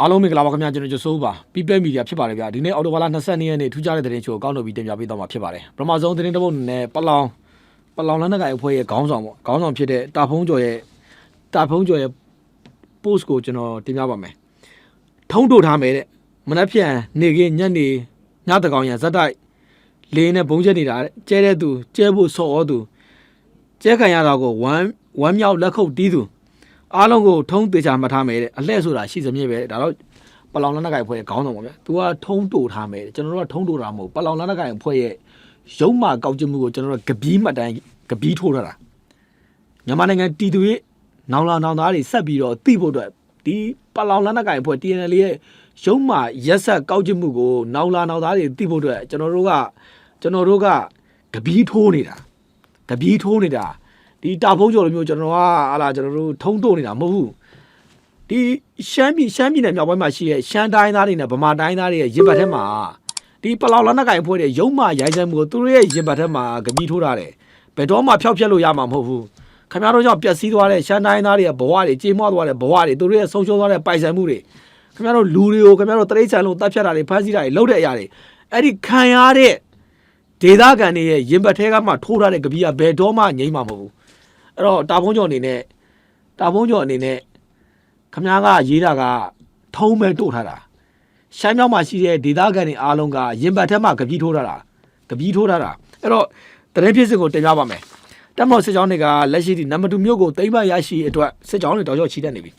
အားလုံးမင်္ဂလာပါခင်ဗျာကျွန်တော်ကျစိုးပါ People Media ဖြစ်ပါတယ်ဗျာဒီနေ့အော်တိုဘာလ22ရက်နေ့ထူးခြားတဲ့သတင်းချို့ကိုကောက်နှုတ်ပြီးတင်ပြပေးသွားမှာဖြစ်ပါတယ်ပထမဆုံးသတင်းတစ်ပုဒ်နဲ့ပလောင်ပလောင်လန်းနက်ကိုင်အဖွဲ့ရဲ့ခေါင်းဆောင်ပေါ့ခေါင်းဆောင်ဖြစ်တဲ့တာဖုံးကျော်ရဲ့တာဖုံးကျော်ရဲ့ post ကိုကျွန်တော်တင်ပြပါမယ်ထုံးတို့ထားမယ်တဲ့မနှက်ဖြန်နေကင်းညနေညတကောင်ရံဇက်တိုက်လေးနဲ့ဘုံချက်နေတာတဲ့ကျဲတဲ့သူကျဲဖို့ဆော့ဩသူကျဲခံရတာကိုဝမ်းဝမ်းမြောက်လက်ခုပ်တီးသူ အားလုံးကိုထုံးသေးချာမှတ်ထားမယ်တဲ့အလှဲ့ဆိုတာရှိစမြဲပဲဒါတော့ပလောင်လန်းနက်ကိုင်ဖွဲ့ရဲ့ခေါင်းဆောင်ပါဗျာ။ तू ကထုံးတူထားမယ်တဲ့ကျွန်တော်တို့ကထုံးတူတာမဟုတ်ပလောင်လန်းနက်ကိုင်ဖွဲ့ရဲ့ရုံးမာကောက်ကျမှုကိုကျွန်တော်တို့ကကပီးမှတ်တိုင်းကပီးထိုးထားတာမြန်မာနိုင်ငံတီတူရဲ့နောင်လာနောင်သားတွေဆက်ပြီးတော့သိဖို့အတွက်ဒီပလောင်လန်းနက်ကိုင်ဖွဲ့ TNL ရဲ့ရုံးမာရက်ဆက်ကောက်ကျမှုကိုနောင်လာနောင်သားတွေသိဖို့အတွက်ကျွန်တော်တို့ကကျွန်တော်တို့ကကပီးထိုးနေတာကပီးထိုးနေတာ ဒီတာဖုံးကျော်လိုမျိုးကျွန်တော်ကဟာလာကျွန်တော်တို့ထုံးတိုးနေတာမဟုတ်ဘူးဒီရှမ်းပြည်ရှမ်းပြည်နယ်မြောက်ပိုင်းမှာရှိတဲ့ရှမ်းတိုင်းသားတွေနဲ့ဗမာတိုင်းသားတွေရဲ့ရင်ဘတ်ထဲမှာဒီပလောင်လနက်ကိုင်ဖွဲ့တဲ့ရုံးမရိုင်းစဲမှုကိုသူတို့ရဲ့ရင်ဘတ်ထဲမှာဂမီထိုးထားတယ်ဘယ်တော့မှဖျောက်ဖျက်လို့ရမှာမဟုတ်ဘူးခင်ဗျားတို့ကြောင့်ပျက်စီးသွားတဲ့ရှမ်းတိုင်းသားတွေရဲ့ဘဝတွေကြေမွသွားတဲ့ဘဝတွေသူတို့ရဲ့ဆုံးရှုံးသွားတဲ့ပိုင်ဆိုင်မှုတွေခင်ဗျားတို့လူတွေကိုခင်ဗျားတို့တရိတ်ဆန်လို့တပ်ဖြတ်တာတွေဖမ်းဆီးတာတွေလုပ်တဲ့အရာတွေအဲ့ဒီခံရတဲ့ဒေသခံတွေရဲ့ရင်ဘတ်ထဲကမှထိုးထားတဲ့ဂမီကဘယ်တော့မှငြိမ်းမှာမဟုတ်ဘူး အဲ့တော့တာဖုံးကျော်အနေနဲ့တာဖုံးကျော်အနေနဲ့ခမားကရေးတာကထုံးမဲ့တို့ထားတာရှမ်းမြောက်မှာရှိတဲ့ဒေသခံတွေအားလုံးကရင်ဘတ်ထက်မှကပီးထိုးထားတာကပီးထိုးထားတာအဲ့တော့တရင်ဖြစ်စစ်ကိုတင်ပြပါမယ်တက်မော်စစ်ကြောင်းတွေကလက်ရှိဒီနံပါတ်2မြို့ကိုသိမ်းပိုက်ရရှိအတွက်စစ်ကြောင်းတွေတောက်လျှောက်ချီတက်နေပြီ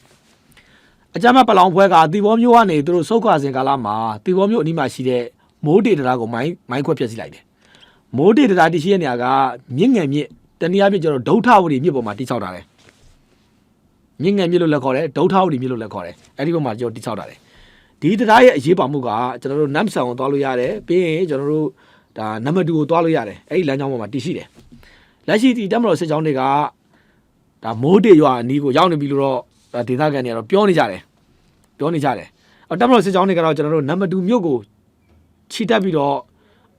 အကြမ်းဖက်ပလောင်ဖွဲကတီဘောမျိုးကနေသူတို့စုတ်ခွာစဉ်ကာလမှာတီဘောမျိုးအနီးမှာရှိတဲ့မိုးတေတရာကိုမိုင်းမိုင်းခွက်ဖျက်ဆီးလိုက်တယ်မိုးတေတရာတရှိတဲ့နေရာကမြင့်ငယ်မြင့် တနည်းအားဖြင့်ကျွန်တော်ဒုဋ္ဌဝတီမြစ်ပေါ်မှာတိဆောက်တာလေမြင့်ငယ်မြစ်လို့လည်းခေါ်တယ်ဒုဋ္ဌဝတီမြစ်လို့လည်းခေါ်တယ်အဲ့ဒီပေါ်မှာကျွန်တော်တိဆောက်တာလေဒီတရားရဲ့အရေးပါမှုကကျွန်တော်တို့နမ်ဆန်ကိုသွားလို့ရတယ်ပြီးရင်ကျွန်တော်တို့ဒါနံပါတ်2ကိုသွားလို့ရတယ်အဲ့ဒီလမ်းကြောင်းပေါ်မှာတည်ရှိတယ်လက်ရှိဒီတက်မတော်စစ်ကြောင်းတွေကဒါမိုးတေရွာအနီးကိုရောက်နေပြီလို့တော့ဒါဒေသခံတွေကတော့ပြောနေကြတယ်ပြောနေကြတယ်အော်တက်မတော်စစ်ကြောင်းတွေကတော့ကျွန်တော်တို့နံပါတ်2မြို့ကိုခြိတက်ပြီးတော့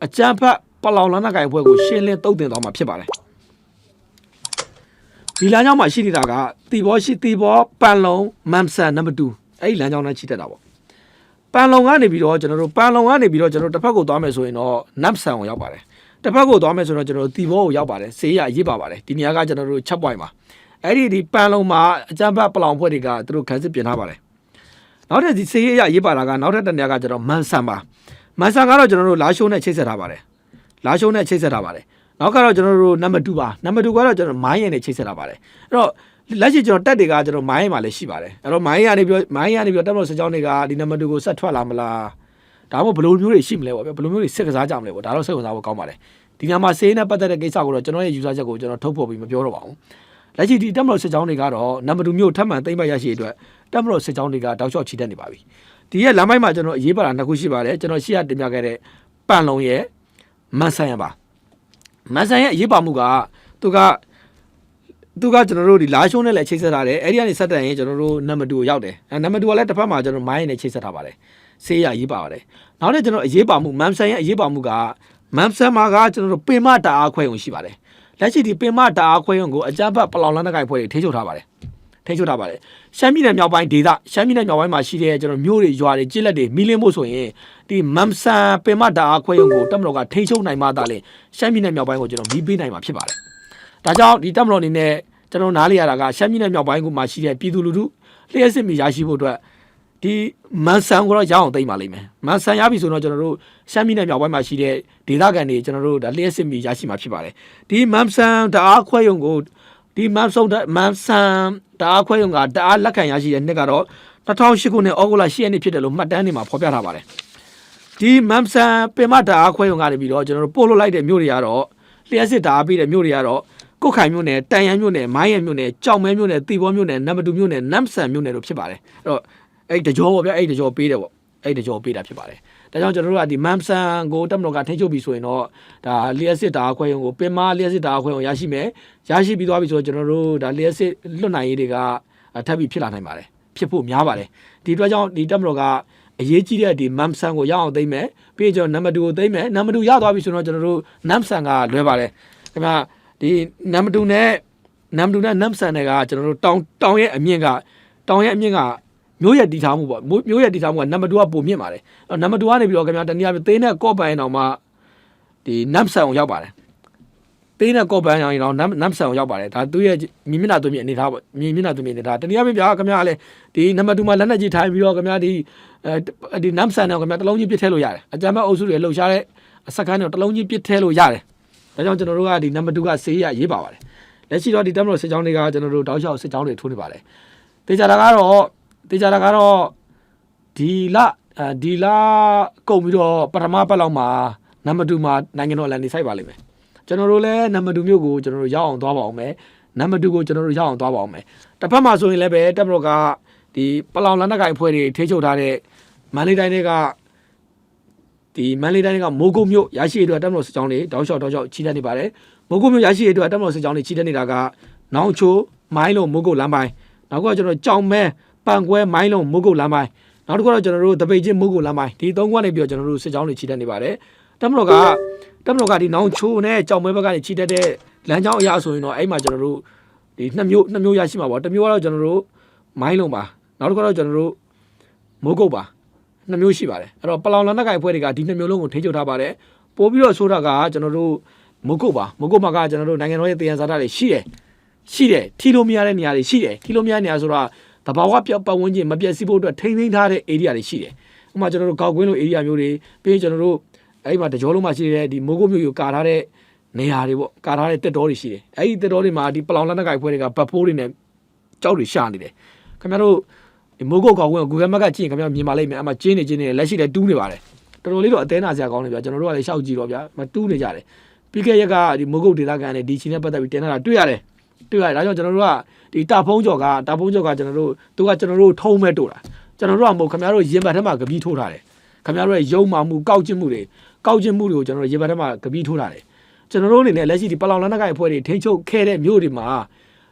အကြမ်းဖက်ပလောင်လန်းနက်ကိုင်ဘွဲကိုရှင်းလင်းတုတ်တင်သွားမှာဖြစ်ပါတယ် ဒီလမ်းကြောင်းမှာရှိနေတာကတီဘောရှိတီဘောပန်လုံမမ်ဆန်နံပါတ်2အဲ့ဒီလမ်းကြောင်းနဲ့ချိတက်တာပေါ့ပန်လုံကနေပြီးတော့ကျွန်တော်တို့ပန်လုံကနေပြီးတော့ကျွန်တော်တို့တစ်ဖက်ကိုသွားမယ်ဆိုရင်တော့နမ်ဆန်ကိုရောက်ပါတယ်တစ်ဖက်ကိုသွားမယ်ဆိုတော့ကျွန်တော်တို့တီဘောကိုရောက်ပါတယ်ဆေးရရေးပါပါတယ်ဒီနေရာကကျွန်တော်တို့ချက်ပွိုင်မှာအဲ့ဒီဒီပန်လုံမှာအကြမ်းဖက်ပလောင်ဖွဲ့တွေကသူတို့ခန်းစစ်ပြင်ထားပါတယ်နောက်ထပ်ဒီဆေးရရေးပါတာကနောက်ထပ်တစ်နေရာကကျွန်တော်မန်ဆန်ပါမန်ဆန်ကတော့ကျွန်တော်တို့လာရှိုးနဲ့ချိတ်ဆက်ထားပါတယ်လာရှိုးနဲ့ချိတ်ဆက်ထားပါတယ် နောက်ကတော့ကျွန်တော်တို့နံပါတ်2ပါနံပါတ်2ကတော့ကျွန်တော်မိုင်းရည်နဲ့ချိတ်ဆက်တာပါတယ်အဲ့တော့လက်ရှိကျွန်တော်တက်တွေကကျွန်တော်မိုင်းရည်မှာလည်းရှိပါတယ်အဲ့တော့မိုင်းရည်ကနေပြီးမိုင်းရည်ကနေပြီးတက်မလို့စကြောင်းတွေကဒီနံပါတ်2ကိုဆက်ထွက်လာမလားဒါမှမဟုတ်ဘယ်လိုမျိုးတွေရှိမလဲပေါ့ဗျဘယ်လိုမျိုးတွေစစ်ကစားကြမလဲပေါ့ဒါတော့စိတ်ဝင်စားဖို့ကောင်းပါတယ်ဒီညမှာစေးနဲ့ပတ်သက်တဲ့ကိစ္စကိုတော့ကျွန်တော်ရဲ့ user ချက်ကိုကျွန်တော်ထုတ်ဖော်ပြီးမပြောတော့ပါဘူးလက်ရှိဒီတက်မလို့စကြောင်းတွေကတော့နံပါတ်2မျိုးထပ်မံသိမ့်ပိုက်ရရှိအတွက်တက်မလို့စကြောင်းတွေကတောက်လျှောက်ချီတက်နေပါပြီဒီရဲ့လမ်းမိုက်မှာကျွန်တော်အရေးပါတာနှစ်ခုရှိပါတယ်ကျွန်တော်ရှေ့ကတင်ပြခဲ့တဲ့ပန်လုံရဲ့မန်ဆန်ရပါ မန်ဆန်ရဲ့အရေးပါမှုကသူကသူကကျွန်တော်တို့ဒီလာရှုံးနဲ့လည်းချိတ်ဆက်ထားတယ်အဲ့ဒီကနေဆက်တက်ရင်ကျွန်တော်တို့နံပါတ်2ကိုရောက်တယ်အဲနံပါတ်2ကလည်းတစ်ဖက်မှာကျွန်တော်မိုင်းနဲ့ချိတ်ဆက်ထားပါတယ်ဆေးရရေးပါပါတယ်နောက်တစ်ကျွန်တော်အရေးပါမှုမန်ဆန်ရဲ့အရေးပါမှုကမန်ဆန်မှာကကျွန်တော်တို့ပင်မတအားခွဲုံရှိပါတယ်လက်ရှိဒီပင်မတအားခွဲုံကိုအကြမ်းဖက်ပလောင်လန်းတကိုင်ဖွဲ့တွေထိချုပ်ထားပါတယ် ထိချုပ်ထားပါတယ်ရှမ်းပြည်နယ်မြောက်ပိုင်းဒေသရှမ်းပြည်နယ်မြောက်ပိုင်းမှာရှိတဲ့ကျွန်တော်မြို့တွေရွာတွေကျစ်လက်တွေမီလင်းဖို့ဆိုရင်ဒီမမ်ဆန်ပင်မတအားခွဲုံကိုတက်မတော်ကထိချုပ်နိုင်မှသာလေရှမ်းပြည်နယ်မြောက်ပိုင်းကိုကျွန်တော်မီးပေးနိုင်မှာဖြစ်ပါတယ်ဒါကြောင့်ဒီတက်မတော်အနေနဲ့ကျွန်တော်နားလေရတာကရှမ်းပြည်နယ်မြောက်ပိုင်းကမှရှိတဲ့ပြည်သူလူထုလျှက်စစ်မီရရှိဖို့အတွက်ဒီမန်ဆန်ကိုတော့ရအောင်သိမ့်ပါလိမ့်မယ်မန်ဆန်ရပြီဆိုတော့ကျွန်တော်တို့ရှမ်းပြည်နယ်မြောက်ပိုင်းမှာရှိတဲ့ဒေသခံတွေကျွန်တော်တို့ဒါလျှက်စစ်မီရရှိမှာဖြစ်ပါတယ်ဒီမန်ဆန်တအားခွဲယုံကိုဒီမန်ဆုံမန်ဆန် တအားခွဲယုံကတအားလက်ခံရရှိတဲ့နှစ်ကတော့2008ခုနှစ်ဩဂုတ်လ10ရက်နေ့ဖြစ်တယ်လို့မှတ်တမ်းတွေမှာဖော်ပြထားပါတယ်ဒီမန်ဆန်ပင်မတအားခွဲယုံကနေပြီးတော့ကျွန်တော်တို့ပို့လို့လိုက်တဲ့မြို့တွေကတော့လျှက်စစ်တအားပြီးတဲ့မြို့တွေကတော့ကုတ်ခိုင်မြို့နယ်တန်ရန်မြို့နယ်မိုင်းရမြို့နယ်ကြောင်မဲမြို့နယ်တီဘောမြို့နယ်နံပါတ်2မြို့နယ်နမ်ဆန်မြို့နယ်တို့ဖြစ်ပါတယ်အဲ့တော့အဲ့ဒီတကြောပေါ့ဗျအဲ့ဒီတကြောပေးတယ်ပေါ့အဲ့ဒီတကြောပေးတာဖြစ်ပါတယ် ဒါကြောင့်ကျွန်တော်တို့ကဒီမမ်ဆန်ကိုတက်မတော်ကထိချုပ်ပြီဆိုရင်တော့ဒါလျှက်စစ်တာအခွဲရုံကိုပင်မလျှက်စစ်တာအခွဲရုံရရှိမယ်ရရှိပြီးသွားပြီဆိုတော့ကျွန်တော်တို့ဒါလျှက်စစ်လွတ်နိုင်ရေးတွေကထပ်ပြီးဖြစ်လာနိုင်ပါတယ်ဖြစ်ဖို့များပါတယ်ဒီအတွက်ကြောင့်ဒီတက်မတော်ကအရေးကြီးတဲ့ဒီမမ်ဆန်ကိုရအောင်သိမ့်မယ်ပြီးရင်ကျွန်တော်နံပါတ်2ကိုသိမ့်မယ်နံပါတ်2ရသွားပြီဆိုတော့ကျွန်တော်တို့နမ်ဆန်ကလွဲပါတယ်ခင်ဗျာဒီနံပါတ်2နဲ့နံပါတ်2နဲ့နံပါတ်3နဲ့ကကျွန်တော်တို့တောင်တောင်ရဲ့အမြင့်ကတောင်ရဲ့အမြင့်က မျိုးရဲ့တည်ထားမှုပေါ့မျိုးမျိုးရဲ့တည်ထားမှုကနံပါတ်2ကပုံမြင့်ပါတယ်အဲ့တော့နံပါတ်2ကနေပြီးတော့ခင်ဗျာတနည်းအားဖြင့်သေးနဲ့ကော့ပိုင်အောင်မှဒီနမ်ဆန်အောင်ရောက်ပါတယ်သေးနဲ့ကော့ပိုင်အောင်ရင်တော့နမ်နမ်ဆန်အောင်ရောက်ပါတယ်ဒါသူ့ရဲ့မြင်မျက်နှာသွင်းမြင်အနေထားပေါ့မြင်မျက်နှာသွင်းမြင်အနေထားတနည်းအားဖြင့်ဗျာခင်ဗျာကလည်းဒီနံပါတ်2မှာလက်နက်ကြီးထိုင်ပြီးတော့ခင်ဗျာဒီအဲဒီနမ်ဆန်နဲ့ခင်ဗျာတစ်လုံးချင်းပစ်ထည့်လို့ရတယ်အကြမ်းဖက်အုပ်စုတွေလှုပ်ရှားတဲ့အစကန်တွေတစ်လုံးချင်းပစ်ထည့်လို့ရတယ်ဒါကြောင့်ကျွန်တော်တို့ကဒီနံပါတ်2ကဆေးရရေးပါပါတယ်လက်ရှိတော့ဒီတက်မလို့စစ်ကြောင်းတွေကကျွန်တော်တို့တောက်လျှောက်စစ်ကြောင်းတွေထိုးနေပါတယ်တေချာတာကတော့ တေချာတာကတော့ဒီလအဲဒီလကုန်ပြီးတော့ပထမပတ်လောက်မှာနံပါတ်2မှာနိုင်ငံတော်လန်နေဆိုင်ပါလိမ့်မယ်ကျွန်တော်တို့လည်းနံပါတ်2မျိုးကိုကျွန်တော်တို့ရောက်အောင်သွားပါအောင်မယ်နံပါတ်2ကိုကျွန်တော်တို့ရောက်အောင်သွားပါအောင်မယ်တစ်ဖက်မှာဆိုရင်လည်းပဲတက်မလို့ကဒီပလောင်လန်နက်ကိုင်ဖွဲ့တွေထိချုပ်ထားတဲ့မန္တလေးတိုင်းတွေကဒီမန်လေးတိုင်းကမိုးကုတ်မြို့ရရှိရတဲ့တက်မလို့စစ်ကြောင်းတွေတောက်လျှောက်တောက်လျှောက်ချီတက်နေပါတယ်မိုးကုတ်မြို့ရရှိရတဲ့တက်မလို့စစ်ကြောင်းတွေချီတက်နေတာကနောင်ချိုမိုင်းလုံးမိုးကုတ်လမ်းပိုင်းနောက်ကကျွန်တော်ကြောင်မဲ ပန်ကွဲမိုင်းလုံးမိုးကုတ်လမ်းပိုင်းနောက်တစ်ခုတော့ကျွန်တော်တို့တပိတ်ချင်းမိုးကုတ်လမ်းပိုင်းဒီသုံးခုကနေပြီးတော့ကျွန်တော်တို့စစ်ကြောင်းတွေချီတက်နေပါတယ်တက်မလို့ကတက်မလို့ကဒီနောင်ချိုနဲ့ကြောင်မဲဘက်ကနေချီတက်တဲ့လမ်းကြောင်းအရာဆိုရင်တော့အဲ့မှာကျွန်တော်တို့ဒီနှစ်မျိုးနှစ်မျိုးရရှိမှာပေါ့တစ်မျိုးကတော့ကျွန်တော်တို့မိုင်းလုံးပါနောက်တစ်ခုတော့ကျွန်တော်တို့မိုးကုတ်ပါနှစ်မျိုးရှိပါတယ်အဲ့တော့ပလောင်လန်နက်ကိုင်ဖွဲ့တွေကဒီနှစ်မျိုးလုံးကိုထိန်းချုပ်ထားပါတယ်ပို့ပြီးတော့ဆိုတာကကျွန်တော်တို့မုတ်ကုတ်ပါမုတ်ကုတ်မှာကကျွန်တော်တို့နိုင်ငံတော်ရဲ့တည်ရန်စားတာတွေရှိတယ်ရှိတယ်ထီလို့မရတဲ့နေရာတွေရှိတယ်ထီလို့မရတဲ့နေရာဆိုတာ တဘာဝပြောက်ပတ်ဝန်းကျင်မပြည့်စည်ဖို့အတွက်ထိန်းသိမ်းထားတဲ့ area တွေရှိတယ်ဥပမာကျွန်တော်တို့ကောက်ကွင်းလို area မျိုးတွေပြီးရင်ကျွန်တော်တို့အဲ့ဒီမှာတကြောလုံးမှာရှိတဲ့ဒီမိုးကုတ်မျိုးကိုကာထားတဲ့နေရာတွေပေါ့ကာထားတဲ့တက်တော်တွေရှိတယ်အဲ့ဒီတက်တော်တွေမှာဒီပလောင်လန်နက်ကိုင်ဖွဲ့တွေကဗတ်ဖိုးတွေနဲ့ကြောက်တွေရှာနေတယ်ခင်ဗျားတို့ဒီမိုးကုတ်ကောင်က Google Map ကကြည့်ရင်ခင်ဗျာမြင်ပါလိမ့်မယ်အမှကျင်းနေကျင်းနေလက်ရှိလည်းတူးနေပါတယ်တော်တော်လေးတော့အသေးနာစရာကောင်းနေဗျာကျွန်တော်တို့ကလည်းရှောက်ကြည့်တော့ဗျာမတူးနေကြတယ်ပြီးခဲ့ရက်ကဒီမိုးကုတ်ဒေသခံနဲ့ဒီချင်းနဲ့ပတ်သက်ပြီးတင်လာတာတွေ့ရတယ်တွေ့ရတယ်ဒါကြောင့်ကျွန်တော်တို့က ဒီတာဖုံးကျော်ကတာဖုံးကျော်ကကျွန်တော်တို့သူကကျွန်တော်တို့ထုံးမဲ့တို့တာကျွန်တော်တို့ကမဟုတ်ခင်ဗျားတို့ရင်ဘတ်ထဲမှာကပီးထိုးထားတယ်ခင်ဗျားတို့ရဲ့ရုံမာမှုကောက်ကျစ်မှုတွေကောက်ကျစ်မှုတွေကိုကျွန်တော်တို့ရင်ဘတ်ထဲမှာကပီးထိုးထားတယ်ကျွန်တော်တို့အနေနဲ့လက်ရှိဒီပလောင်လန်းနက်ကိုင်အဖွဲ့တွေထိန်းချုပ်ခဲ့တဲ့မြို့တွေမှာ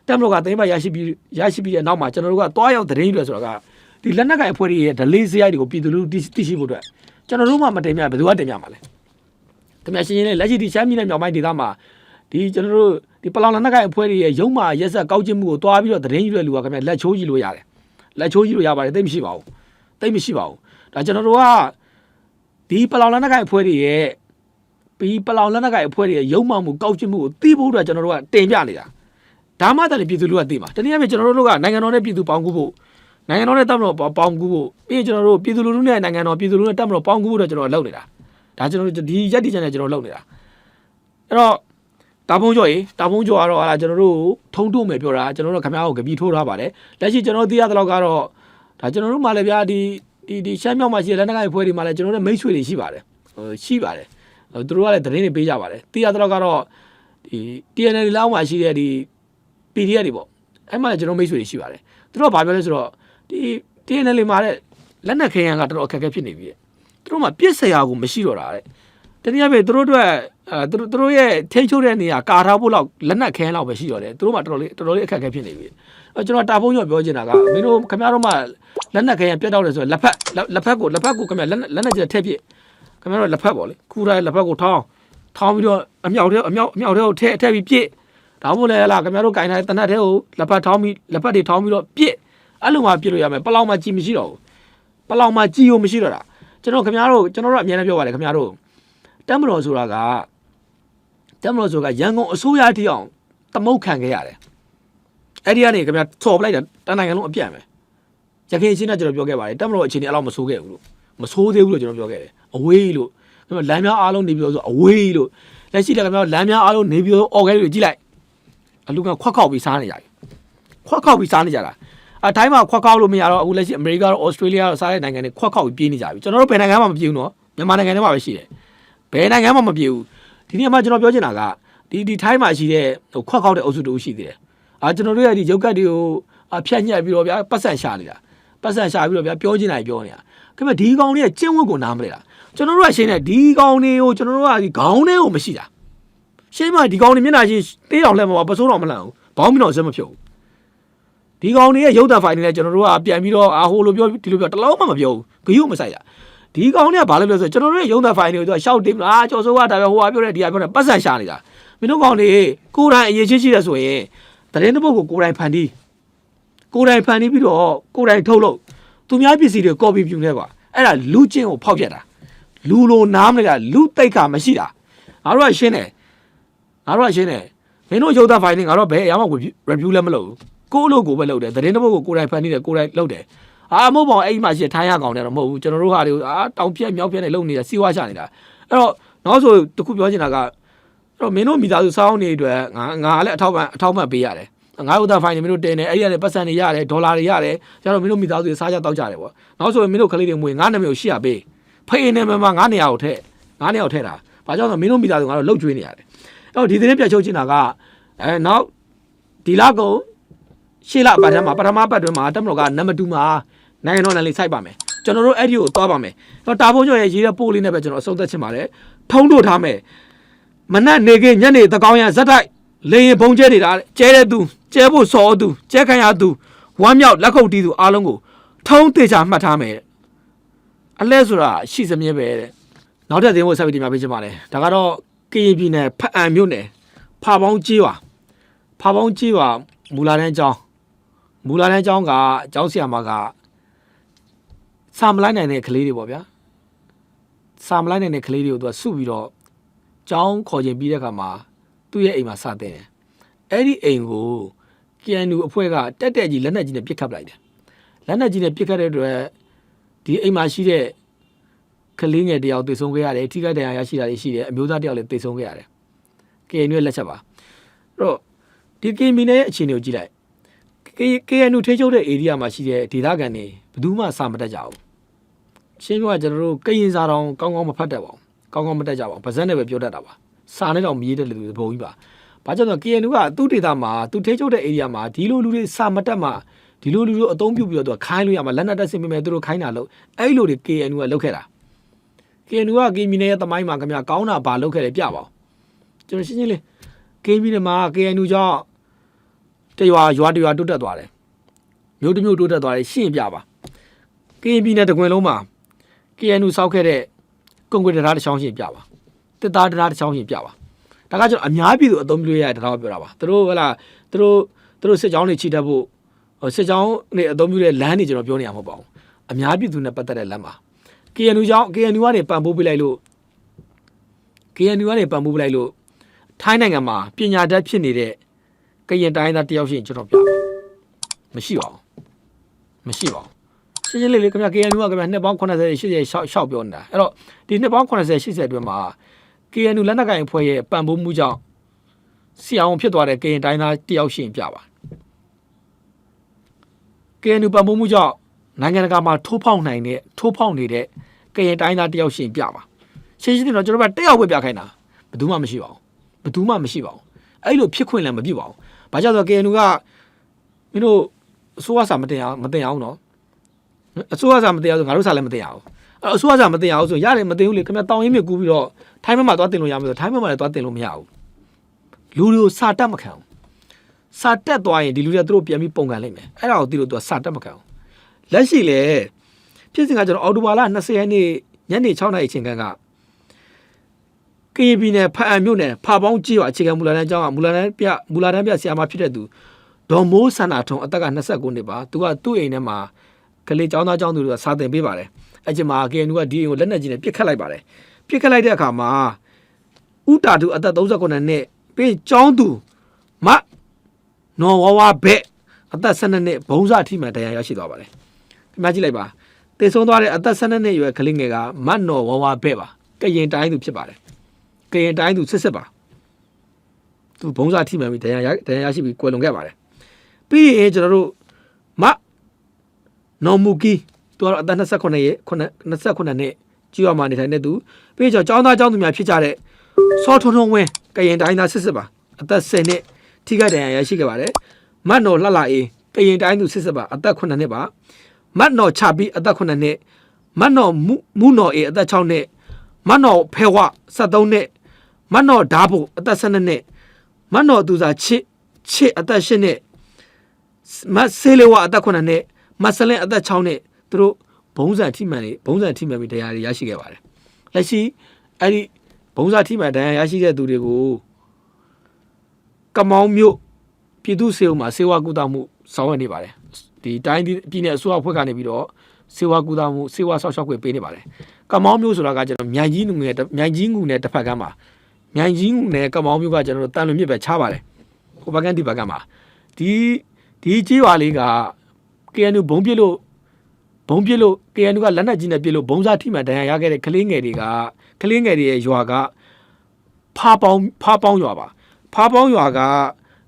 တက်မလို့ကသိမ်းပါရရှိပြီးရရှိပြီးတဲ့နောက်မှာကျွန်တော်တို့ကတွားရောက်သတင်းရွယ်ဆိုတာကဒီလက်နက်ကိုင်အဖွဲ့တွေရဲ့ delay စရိုက်တွေကိုပြည်သူလူထုသိရှိဖို့အတွက်ကျွန်တော်တို့မှမတင်ပြဘယ်သူကတင်ပြမှာလဲခင်ဗျာရှင်းရှင်းလေးလက်ရှိဒီရှမ်းပြည်နယ်မြောက်ပိုင်းဒေသမှာ ဒီကျွန်တော်တို့ဒီပလောင်လက်နက်ကိုင်အဖွဲ့တွေရဲ့ရုံးမာရက်ဆက်ကောက်ကျစ်မှုကိုတွားပြီးတော့သတင်းယူတဲ့လူကခင်ဗျာလက်ချိုးကြည့်လို့ရတယ်လက်ချိုးကြည့်လို့ရပါတယ်သိမရှိပါဘူးသိမရှိပါဘူးဒါကျွန်တော်တို့ကဒီပလောင်လက်နက်ကိုင်အဖွဲ့တွေရဲ့ဒီပလောင်လက်နက်ကိုင်အဖွဲ့တွေရဲ့ရုံးမာမှုကောက်ကျစ်မှုကိုသိဖို့အတွက်ကျွန်တော်တို့ကတင်ပြနေတာဒါမှတည်းပြည်သူလူထုကသိမှာတနည်းအားဖြင့်ကျွန်တော်တို့ကနိုင်ငံတော်နဲ့ပြည်သူပေါင်းကူဖို့နိုင်ငံတော်နဲ့တပ်မတော်ပေါင်းကူဖို့ပြီးရင်ကျွန်တော်တို့ပြည်သူလူထုနဲ့နိုင်ငံတော်ပြည်သူလူထုနဲ့တပ်မတော်ပေါင်းကူဖို့တော့ကျွန်တော်လုပ်နေတာဒါကျွန်တော်တို့ဒီရက်တီချန်နဲ့ကျွန်တော်လုပ်နေတာအဲ့တော့ တာဖုံးကျော်ရေတာဖုံးကျော်ကတော့ဟာကျွန်တော်တို့ထုံးတုံမယ်ပြောတာကျွန်တော်တို့ခင်ဗျားကိုကပီထိုးထားပါတယ်လက်ရှိကျွန်တော်သိရတဲ့လောက်ကတော့ဒါကျွန်တော်တို့မှလည်းဗျာဒီဒီဒီရှမ်းမြောက်မှာရှိတဲ့လက်နက်ကိုင်ဖွဲ့တွေမှာလည်းကျွန်တော်တို့မိတ်ဆွေတွေရှိပါတယ်ဟိုရှိပါတယ်ဟိုသူတို့ကလည်းသတင်းတွေပေးကြပါတယ်သိရတဲ့လောက်ကတော့ဒီ TNL လောက်မှာရှိတဲ့ဒီ PDF တွေပေါ့အဲ့မှာလည်းကျွန်တော်မိတ်ဆွေတွေရှိပါတယ်သူတို့ကဘာပြောလဲဆိုတော့ဒီ TNL မှာတဲ့လက်နက်ခဲယံကတော်တော်အခက်အခဲဖြစ်နေပြီတဲ့သူတို့မှပြစ်စရာကိုမရှိတော့တာတဲ့တနည်းအားဖြင့်သူတို့အတွက် အဲသူတို့သူတို့ရဲ့ထိချုပ်တဲ့နေရာကာထားဖို့လောက်လက်နက်ခဲယံလောက်ပဲရှိတော့တယ်သူတို့မှတော်တော်လေးတော်တော်လေးအခက်အခဲဖြစ်နေပြီအဲကျွန်တော်တာဖုံးကျော်ပြောချင်တာကမင်းတို့ခင်ဗျားတို့မှလက်နက်ခဲယံပြတ်တော့တယ်ဆိုရင်လက်ဖက်လက်ဖက်ကိုလက်ဖက်ကိုခင်ဗျာလက်လက်နက်ကျထည့်ပြစ်ခင်ဗျားတို့လက်ဖက်ပေါ့လေခူတိုင်းလက်ဖက်ကိုထောင်းထောင်းပြီးတော့အမြောက်ထဲအမြောက်အမြောက်ထဲကိုထည့်ထည့်ပြီးပြစ်ဒါမှမဟုတ်လေလားခင်ဗျားတို့ကင်ထားတဲ့တနက်ထဲကိုလက်ဖက်ထောင်းပြီးလက်ဖက်တွေထောင်းပြီးတော့ပြစ်အဲ့လိုမှပြစ်လို့ရမယ်ပလောင်မှာကြည်မရှိတော့ဘူးပလောင်မှာကြည်ရောမရှိတော့တာကျွန်တော်ခင်ဗျားတို့ကျွန်တော်တို့အများနဲ့ပြောပါတယ်ခင်ဗျားတို့တက်မတော်ဆိုတာက တက်မတော်ဆိုတာရန်ကုန်အစိုးရတိအောင်တမုတ်ခံခဲ့ရတယ်အဲ့ဒီကနေခင်ဗျာဆော်ပလိုက်တာတန်နိုင်ငံလုံးအပြတ်မယ်ရခိုင်ချင်းကကျွန်တော်ပြောခဲ့ပါတယ်တက်မတော်အခြေအနေအဲ့လောက်မဆိုးခဲ့ဘူးလို့မဆိုးသေးဘူးလို့ကျွန်တော်ပြောခဲ့တယ်အဝေးလို့ခင်ဗျာလမ်းများအားလုံးနေပြီးတော့ဆိုအဝေးလို့လက်ရှိလည်းခင်ဗျာလမ်းများအားလုံးနေပြီးတော့အော်ခဲလို့ကြည့်လိုက်အလူကခွက်ခောက်ပြီးစားနေကြတယ်ခွက်ခောက်ပြီးစားနေကြတာအတိုင်းမှာခွက်ခောက်လို့မရတော့အခုလက်ရှိအမေရိကတော့ဩစတြေးလျကတော့စားတဲ့နိုင်ငံတွေခွက်ခောက်ပြီးပြေးနေကြပြီကျွန်တော်တို့ဘယ်နိုင်ငံမှမပြေဘူးနော်မြန်မာနိုင်ငံထဲမှာပဲရှိတယ်ဘယ်နိုင်ငံမှမပြေဘူး ဒီနေ့မှကျွန်တော်ပြောချင်တာကဒီဒီထိုင်းမှာရှိတဲ့ဟိုခွက်ခောက်တဲ့အုပ်စုတူရှိသေးတယ်အာကျွန်တော်တို့ရဲ့ဒီရုပ်ကတ်တွေကိုအဖြတ်ညက်ပြီးတော့ဗျာပတ်ဆက်ရှာနေတာပတ်ဆက်ရှာပြီးတော့ဗျာပြောချင်တာပြောနေတာခင်ဗျဒီကောင်လေးကကျင့်ဝတ်ကိုနားမလဲလားကျွန်တော်တို့ကရှင်းနေဒီကောင်လေးကိုကျွန်တော်တို့ကဒီခေါင်းထဲကိုမရှိတာရှင်းမဒီကောင်လေးမျက်နှာချင်းတေးအောင်လှက်မှာပစိုးတော်မလှန်ဘူးဘောင်းပြီးတော့ဆက်မဖြုတ်ဘူးဒီကောင်တွေရဲ့ရုပ်သံဖိုင်တွေနဲ့ကျွန်တော်တို့ကပြန်ပြီးတော့အာဟိုလိုပြောဒီလိုပြောတလုံးမှမပြောဘူးဂယုမဆိုင်တာ ဒီကောင်တွေကဘာလဲပြောဆိုကျွန်တော်တို့ရဲ့ရုပ်သံဖိုင်တွေကိုသူကရှောက်တင်မလားကျော်စိုးကဒါပဲဟိုဟာပြောတယ်ဒီဟာပြောတယ်ပတ်စံရှာနေတာမင်းတို့ကောင်တွေကိုယ်တိုင်အရေးချင်းရှိတယ်ဆိုရင်တရင်တစ်ပုတ်ကိုကိုယ်တိုင်ဖန်တီးကိုယ်တိုင်ဖန်တီးပြီးတော့ကိုယ်တိုင်ထုတ်လို့သူများပစ္စည်းတွေကော်ပီပြူနေကွာအဲ့ဒါလူချင်းကိုဖောက်ပြက်တာလူလိုနားမလဲကလူတိတ်ခါမရှိတာငါတို့ကရှင်းတယ်ငါတို့ကရှင်းတယ်မင်းတို့ရုပ်သားဖိုင်နေငါတို့ဘယ်အရာမှ review လည်းမလုပ်ဘူးကိုယ့်အလုပ်ကိုပဲလုပ်တယ်သတင်းတစ်ပုဒ်ကိုကိုယ်တိုင်ဖန်နေတယ်ကိုယ်တိုင်လုပ်တယ် အာမဟုတ်ပါဘူးအဲ့ဒီမှာရှိတဲ့ထိုင်းရကောင်တယ်တော့မဟုတ်ဘူးကျွန်တော်တို့ဟာတွေကိုအာတောင်ပြက်မြောက်ပြက်နေလုပ်နေတာစီဝါချနေတာအဲ့တော့နောက်ဆိုတခုပြောချင်တာကအဲ့တော့မင်းတို့မိသားစုစောင်းနေအတွက်ငါငါလည်းအထောက်ပံ့အထောက်ပံ့ပေးရတယ်ငါဥသားဖိုင်နေမင်းတို့တင်နေအဲ့ဒီကနေပတ်စံတွေရတယ်ဒေါ်လာတွေရတယ်ကျတော့မင်းတို့မိသားစုတွေစားကြတောက်ကြတယ်ပေါ့နောက်ဆိုရင်မင်းတို့ကလေးတွေမွေငါနာမည်ကိုရှိရပေးဖေးနေမှာမှာငါနေရာကိုထည့်ငါနေရာကိုထည့်တာဘာကြောင့်လဲမင်းတို့မိသားစုငါတို့လှုပ်ကြွေးနေရတယ်အဲ့တော့ဒီသတင်းပြတ်ချုပ်ချင်တာကအဲနောက်ဒီလကုံရှေ့လပတ်ထဲမှာပထမပတ်တွင်မှာတက်မတော်ကနံပါတ်2မှာ နိုင်ငံတော်နယ်လေးစိုက်ပါမယ်ကျွန်တော်တို့အဲ့ဒီကိုသွားပါမယ်အဲ့တော့တာဖို့ကျော်ရဲ့ရေးတဲ့ပို့လေးနဲ့ပဲကျွန်တော်အဆုံးသတ်ချင်ပါတယ်ထုံးတို့ထားမယ်မနက်နေကညနေသကောင်းရဇက်တိုက်လေရင်ဘုံကျဲနေတာကျဲတဲ့သူကျဲဖို့စော်သူကျဲခံရသူဝမ်းမြောက်လက်ခုပ်တီးသူအားလုံးကိုထုံးတေချာမှတ်ထားမယ်တဲ့အလဲဆိုတာရှိစမြဲပဲတဲ့နောက်ထပ်သင်ဖို့ဆက်ပြီးတင်ပြပေးချင်ပါတယ်ဒါကတော့ကရင်ပြည်နယ်ဖအံမြို့နယ်ဖာပေါင်းကြီးပါဖာပေါင်းကြီးပါမူလာတန်းကျောင်းမူလာတန်းကျောင်းကကျောင်းဆရာမက စာမလိုက်နိုင်တဲ့ကလေးတွေပေါ့ဗျာစာမလိုက်နိုင်တဲ့ကလေးတွေကိုသူကစုပြီးတော့ကျောင်းခေါ်ခြင်းပြီးတဲ့အခါမှာသူ့ရဲ့အိမ်မှာစတင်တယ်။အဲ့ဒီအိမ်ကို KNU အဖွဲ့ကတက်တက်ကြီးလက်နက်ကြီးနဲ့ပစ်ခတ်ပလိုက်တယ်။လက်နက်ကြီးနဲ့ပစ်ခတ်တဲ့အတွက်ဒီအိမ်မှာရှိတဲ့ကလေးငယ်တယောက်သေဆုံးခဲ့ရတယ်။ထိခိုက်ဒဏ်ရာရရှိတာတွေရှိတယ်။အမျိုးသားတယောက်လည်းသေဆုံးခဲ့ရတယ်။ KNU ရဲ့လက်ချက်ပါ။အဲ့တော့ဒီ KNU ရဲ့အခြေအနေကိုကြည့်လိုက်။ KNU ထိချုပ်တဲ့ area မှာရှိတဲ့ဒေသခံတွေဘယ်သူမှစာမတက်ကြဘူး။ ရှင်းပြောကကျွန်တော်တို့ကရင်စာတောင်ကောင်းကောင်းမဖတ်တတ်ပါဘူး။ကောင်းကောင်းမတက်ကြပါဘူး။ဗဇက်နဲ့ပဲပြောတတ်တာပါ။စာနဲ့တော့မရေးတဲ့လူတွေဘုံကြီးပါ။ဘာကြောင့်လဲ KNU ကသူ့ဒေတာမှာသူထိချုပ်တဲ့ area မှာဒီလိုလူတွေစာမတက်မှဒီလိုလူတွေအသုံးပြုပြီးတော့သူကခိုင်းလို့ရမှာလက်နက်တက်စင်ပေးမယ်သူတို့ခိုင်းတာလို့အဲ့လိုတွေ KNU ကလုပ်ခဲ့တာ။ KNU က KMI နဲ့ရဲ့တမိုင်းမှာခင်ဗျာကောင်းတာဘာလုပ်ခဲ့လဲပြပါဦး။ကျွန်တော်ရှင်းရှင်းလေး KMI နဲ့မှာ KNU ကြောင့်တရွာရွာတရွာတိုးတက်သွားတယ်။မြို့တစ်မြို့တိုးတက်သွားတယ်ရှင်းပြပါ။ KMI နဲ့တကွင်လုံးမှာ KNU စောက်ခဲ့တဲ့ကွန်ကရစ်တရားတစ်ချောင်းရှင်းပြပါတစ်သားတရားတစ်ချောင်းရှင်းပြပါဒါကကျွန်တော်အများပြည်သူအသုံးပြုရတဲ့တရားကိုပြောတာပါသူတို့ဟလာသူတို့သူတို့စစ်ကြောင်းတွေခြိတက်ဖို့ဟိုစစ်ကြောင်းတွေအသုံးပြုတဲ့လမ်းတွေကျွန်တော်ပြောနေရမှာမဟုတ်ပါဘူးအများပြည်သူနဲ့ပတ်သက်တဲ့လမ်းပါ KNU ကြောင့် KNU ကနေပံ့ပိုးပေးလိုက်လို့ KNU ကနေပံ့ပိုးပေးလိုက်လို့ထိုင်းနိုင်ငံမှာပညာတတ်ဖြစ်နေတဲ့ကရင်တိုင်းသားတယောက်ရှိရင်ကျွန်တော်ပြပါမရှိပါဘူးမရှိပါဘူး ရှင်းရှင်းလေးလေးခင်ဗျာ KNU ကခင်ဗျာနှစ်ပေါင်း80 80ရှောက်ရှောက်ပြောနေတာအဲ့တော့ဒီနှစ်ပေါင်း80 80အတွင်းမှာ KNU လက်နက်ကိုင်အဖွဲ့ရဲ့ပံ့ပိုးမှုကြောင့်ဆီအောင်ဖြစ်သွားတဲ့ကရင်တိုင်းသားတယောက်ရှင်းပြပါ KNU ပံ့ပိုးမှုကြောင့်နိုင်ငံတကာမှာထိုးဖောက်နိုင်တဲ့ထိုးဖောက်နေတဲ့ကရင်တိုင်းသားတယောက်ရှင်းပြပါရှင်းရှင်းလေးတော့ကျွန်တော်ကတယောက်ပဲပြခိုင်းတာဘယ်သူမှမရှိပါဘူးဘယ်သူမှမရှိပါဘူးအဲ့လိုဖြစ်ခွင့်လည်းမပြပါဘူးဘာကြောင့်လဲဆိုတော့ KNU ကမင်းတို့အစိုးရစာမတင်အောင်မတင်အောင်နော် အစိုးရစာမတရားဆိုငါတို့စာလည်းမတင်ရအောင်အဲ့အစိုးရစာမတင်ရအောင်ဆိုရတယ်မတင်ဘူးလေခင်ဗျတောင်းရင်းမြကူပြီးတော့ထိုင်းဘက်မှာသွားတင်လို့ရမယ်ဆိုထိုင်းဘက်မှာလည်းသွားတင်လို့မရဘူးလူတွေကိုစာတက်မခံဘူးစာတက်သွားရင်ဒီလူတွေကသူတို့ပြန်ပြီးပုံကန်လိုက်မယ်အဲ့ဒါကိုသိလို့သူကစာတက်မခံဘူးလက်ရှိလေဖြစ်စဉ်ကကျွန်တော်အော်တိုဘာလ20ရက်နေ့ညနေ6နာရီအချိန်ကကကရင်ပြည်နယ်ဖအံမြို့နယ်ဖာပေါင်းကြီးရွာအခြေခံမူလာတန်းအကြောင်းကမူလာတန်းပြမူလာတန်းပြဆရာမဖြစ်တဲ့သူဒေါ်မိုးဆန္ဒထုံအသက်က29နှစ်ပါသူကသူ့အိမ်ထဲမှာ ကလေးចောင်းသားចောင်းသူတွေကစာသင်ပေးပါတယ်အဲ့ကျမှ KNU ကဒီအိမ်ကိုလက်နက်ကြီးနဲ့ပစ်ခတ်လိုက်ပါတယ်ပစ်ခတ်လိုက်တဲ့အခါမှာဥတာသူအသက်39နှစ်ပြီးចောင်းသူမနော်ဝဝဘက်အသက်12နှစ်ဘုံစားထိမှန်တရားရရှိသွားပါတယ်ခင်ဗျားကြည့်လိုက်ပါတည်ဆုံးသွားတဲ့အသက်12နှစ်အရွယ်ကလေးငယ်ကမတ်နော်ဝဝဘက်ပါကရင်တိုင်းသူဖြစ်ပါတယ်ကရင်တိုင်းသူစစ်စစ်ပါသူဘုံစားထိမှန်ပြီးတရားရတရားရရှိပြီးကွယ်လွန်ခဲ့ပါတယ်ပြီးရင်ကျွန်တော်တို့မ နော်မူကီသူကတော့အသက်28ရဲ့29နှစ်ကြီးရမှာနေထိုင်တဲ့သူပြီးတော့ကျောင်းသားကျောင်းသူများဖြစ်ကြတဲ့စောထုံထုံဝင်းကရင်တိုင်းသားစစ်စစ်ပါအသက်10နှစ်ထိခိုက်ဒဏ်ရာရရှိခဲ့ပါတယ်မတ်နော်လှလှအေးကရင်တိုင်းသူစစ်စစ်ပါအသက်9နှစ်ပါမတ်နော်ချပီအသက်9နှစ်မတ်နော်မူမူနော်အေးအသက်6နှစ်မတ်နော်ဖဲဝ73နှစ်မတ်နော်ဓာဖို့အသက်12နှစ်မတ်နော်သူစာချစ်ချစ်အသက်8နှစ်မတ်ဆေးလေဝအသက်9နှစ် မဆလင်အသက်6နှစ်သူတို့ဘုံစံထိမှန်နေဘုံစံထိမှန်ပြီးတရားတွေရရှိခဲ့ပါတယ်လက်ရှိအဲ့ဒီဘုံစံထိမှန်တရားရရှိတဲ့သူတွေကိုကမောင်းမြို့ပြည်သူ့စေုံမှာစေဝါကုသမှုဆောင်ရွက်နေပါတယ်ဒီတိုင်းပြည်နယ်အစိုးရအဖွဲ့ကနေပြီးတော့စေဝါကူတာမှုစေဝါဆောက်ရှောက်ခွင့်ပေးနေပါတယ်ကမောင်းမျိုးဆိုတာကကျွန်တော်မြိုင်ကြီးငူနဲ့မြိုင်ကြီးငူနဲ့တစ်ဖက်ကမ်းမှာမြိုင်ကြီးငူနဲ့ကမောင်းမျိုးကကျွန်တော်တို့တန်လွင်မြစ်ပဲချပါတယ်ဟိုဘက်ကမ်းဒီဘက်ကမ်းမှာဒီဒီကြီးရွာလေးက KNU ဘုံပြစ်လို့ဘုံပြစ်လို့ KNU ကလက်နက်ကြီးနဲ့ပြစ်လို့ဘုံစားထိမှန်ဒဏ်ရာရခဲ့တဲ့ကလေးငယ်တွေကကလေးငယ်တွေရဲ့ရွာကဖားပေါင်းဖားပေါင်းရွာပါဖားပေါင်းရွာက